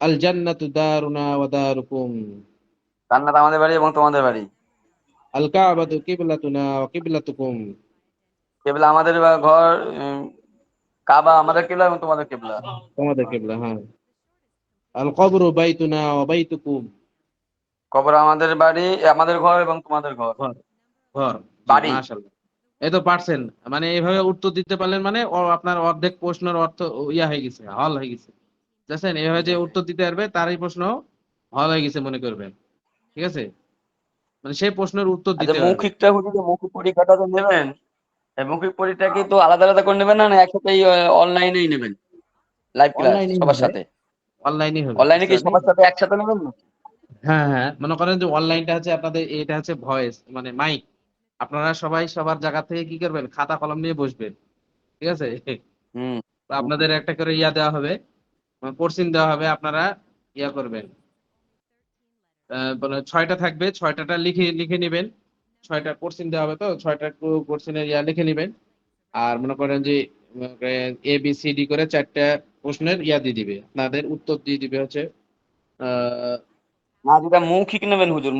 আল জান্নাতু দারুনা ওয়া দারুকুম। জান্নাত আমাদের বাড়ি এবং তোমাদের বাড়ি। আল কাবাতু কিবলাতুনা ওয়া কিবলাতুকুম। কেবলা আমাদের ঘর কাবা আমাদের কেবলা এবং তোমাদের কেবলা। তোমাদের কিবলা হ্যাঁ। আল কবরু বাইতুনা ওয়া বাইতুকুম। কবর আমাদের বাড়ি আমাদের ঘর এবং তোমাদের ঘর। ঘর বাড়ি। মাশাআল্লাহ। এই তো পারছেন। মানে এইভাবে উত্তর দিতে পারলেন মানে আপনার অর্ধেক প্রশ্নের অর্থ ইয়া হয়ে গেছে হল হয়ে গেছে। বুঝছেন এইভাবে যে উত্তর দিতে পারবে তারই প্রশ্ন ভালো হয়ে গেছে মনে করবেন। ঠিক আছে? মানে সেই প্রশ্নের উত্তর আচ্ছা দিতে মৌখিকটা হুজুর মৌখিক পরীক্ষাটা তো নেবেন। এই মৌখিক পরীক্ষা কি তো আলাদা আলাদা করে নেবেন না না একসাথেই অনলাইনেই নেবেন? লাইভ ক্লাস সবার সাথে? অনলাইনে হবে। অনলাইনে কি সবার সাথে একসাথে নেবেন? না হ্যাঁ হ্যাঁ। মনে করেন যে অনলাইনটা হচ্ছে আপনাদের এটা হচ্ছে ভয়েস মানে মাইক আপনারা সবাই সবার জায়গা থেকে কি করবেন? খাতা কলম নিয়ে বসবেন। ঠিক আছে? আপনাদের একটা করে ইয়া দেওয়া হবে। কোর্সিন দেওয়া হবে, আপনারা ইয়া করবেন। ছয়টা থাকবে, ছয়টাটা লিখে লিখে নেবেন। ছয়টা কোর্সিন দেওয়া হবে তো, ছয়টা কোর্সিনের ইয়া লিখে নেবেন। আর মনে করেন যে এ বি সি ডি করে চারটা প্রশ্নের ইয়া দিয়ে দিবে। আপনাদের উত্তর দিয়ে দিবে হচ্ছে না, যেটা মৌখিক নেবেন হুজুর